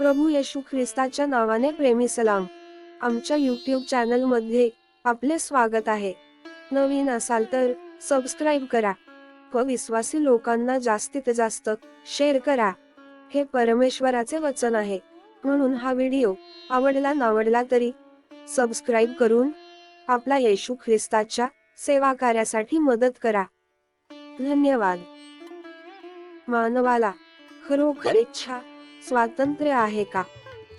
प्रभू येशू ख्रिस्ताच्या नावाने प्रेमी सलाम. आमच्या यूट्यूब चॅनलमध्ये आपले स्वागत आहे. नवीन असाल तर सबस्क्राईब करा. व विश्वासी लोकांना जास्तीत जास्त शेअर करा. हे परमेश्वराचे वचन आहे. म्हणून हा व्हिडिओ आवडला नावडला तरी सबस्क्राईब करून आपला येशू ख्रिस्ताच्या सेवा कार्यासाठी मदत करा. धन्यवाद. मानवाला खरोखर इच्छा स्वातंत्र्य आहे का?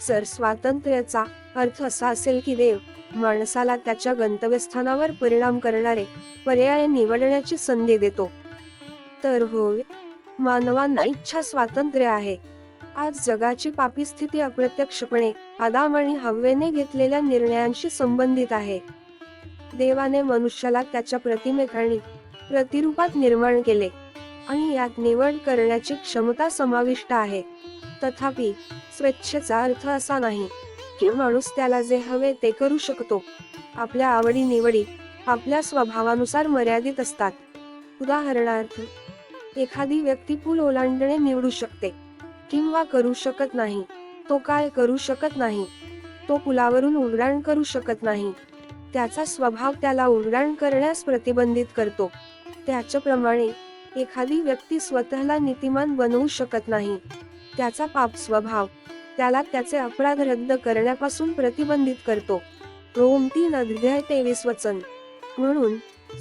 सर स्वातंत्र्याचा अर्थ असा असेल की देव माणसाला त्याच्या गंतव्यस्थानावर परिणाम करणारे पर्याय निवडण्याची संधी देतो. तर होय मानवांना इच्छा स्वातंत्र्य आहे. आज जगाची पापी स्थिती अप्रत्यक्षपणे आदाम आणि हवेने घेतलेल्या निर्णयांशी संबंधित आहे. देवाने मनुष्याला त्याच्या प्रतिमेत आणि प्रतिरूपात निर्माण केले आणि यात निवड करण्याची क्षमता समाविष्ट आहे. तथापि स्वेच्छेचा अर्थ असा नाही की माणूस त्याला जे हवे ते करू शकतो. आपल्या आवडी निवडी आपल्या स्वभावानुसार मर्यादित असतात. उदाहरणार्थ एखादी व्यक्ती पूल ओलांडणे निवडू शकते किंवा करू शकत नाही तो काय करू शकत नाही तो पुलावरून उड्डाण करू शकत नाही. त्याचा स्वभाव त्याला उड्डाण करण्यास प्रतिबंधित करतो. त्याच्याप्रमाणे एखादी व्यक्ती स्वतःला नीतिमान बनवू शकत नाही. त्याचा पाप स्वभाव. त्याला त्याचे अपराध रद्द करण्यापासून प्रतिबंधित करतो. रोम तीन अध्याय तेवीस वचन. म्हणून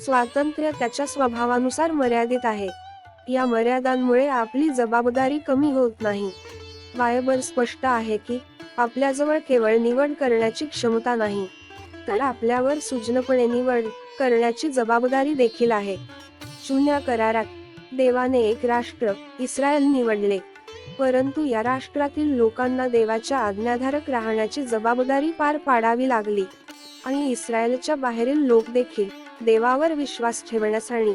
स्वातंत्र्य त्याच्या स्वभावानुसार मर्यादित आहे. या मर्यादांमुळे आपली जबाबदारी कमी होत नाही. बायबल स्पष्ट आहे की आपल्याजवळ केवळ निवड करण्याची क्षमता नाही तर आपल्यावर सुजनपणे निवड करण्याची जबाबदारी देखील आहे. शून्य करारात देवाने एक राष्ट्र इस्रायल निवडले. परंतु या राष्ट्रातील लोकांना देवाच्या आज्ञाधारक राहण्याची जबाबदारी पार पाडावी लागली. आणि इस्रायलच्या बाहेरील लोक देखील देवावर विश्वास ठेवण्यासाठी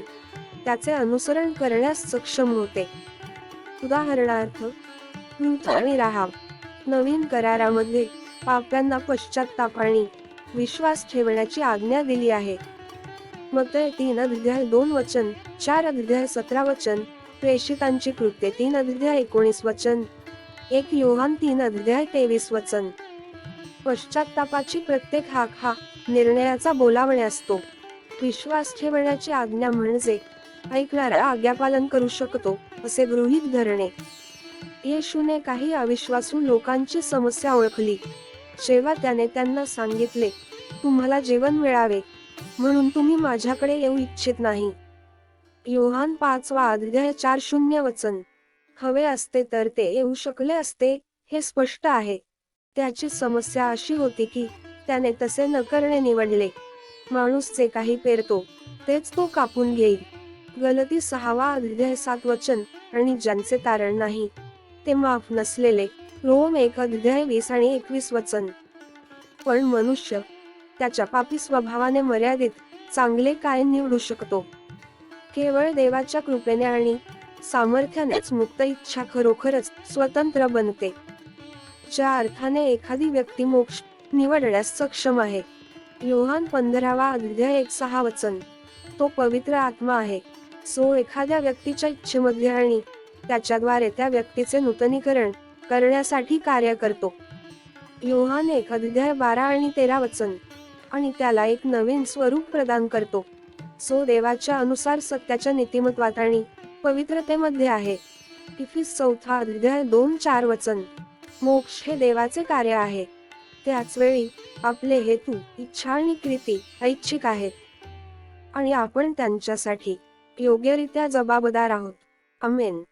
त्याचे अनुसरण करण्यास सक्षम होते. उदाहरणार्थ आणि राहाव नवीन करारामध्ये पाप्यांना पश्चाताप आणि विश्वास ठेवण्याची आज्ञा दिली आहे. मग तीन अध्याय दोन वचन चार अध्याय सतरा वचन प्रेषितांची कृत्ये तीन अध्याय एकोणीस वचन. एक योहान तीन अध्याय तेवीस वचन. पश्चातापाची प्रत्येक हाक हा निर्णयाचा बोलावणे असतो. विश्वास ठेवण्याची आज्ञा म्हणजे ऐकणारा आज्ञापालन करू शकतो असे गृहीत धरणे. येशूने काही अविश्वासू लोकांची समस्या ओळखली. जेव्हा त्याने त्यांना सांगितले तुम्हाला जेवण मिळावे म्हणून तुम्ही माझ्याकडे येऊ इच्छित नाही. योहान पाचवा अध्याय चार शून्य वचन. हवे असते तर ते येऊ शकले असते हे स्पष्ट आहे. त्याची समस्या अशी होती की त्याने तसे न करणे निवडले. माणूस जे काही पेरतो तेच तो कापून घेईल. गलती सहावा अध्याय सात वचन आणि ज्यांचे तारण नाही ते माफ नसलेले. रोम एक अध्याय वीस आणि एकवीस वचन. पण मनुष्य त्याच्या पापी स्वभावाने मर्यादित चांगले काय निवडू शकतो? केवळ देवाच्या कृपेने आणि सामर्थ्यानेच मुक्त इच्छा खरोखरच स्वतंत्र बनते. ज्या अर्थाने एखादी व्यक्ती मोक्ष निवडण्यास सक्षम आहे. योहान पंधरावा अध्याय एक सहा वचन. तो पवित्र आत्मा आहे. सो एखाद्या व्यक्तीच्या इच्छेमध्ये आणि त्याच्याद्वारे त्या व्यक्तीचे नूतनीकरण करण्यासाठी कार्य करतो. योहान एक अध्याय बारा आणि तेरा वचन. आणि त्याला एक नवीन स्वरूप प्रदान करतो. सो देवाच्या अनुसार सत्याच्या नीतिमत्वात आणि पवित्रतेमध्ये आहे. इफिस चौथा अध्याय दोन चार वचन. मोक्ष हे देवाचे कार्य आहे. त्याच वेळी आपले हेतू इच्छा आणि कृती ऐच्छिक आहेत. आणि आपण त्यांच्यासाठी योग्यरित्या जबाबदार आहोत. अमेन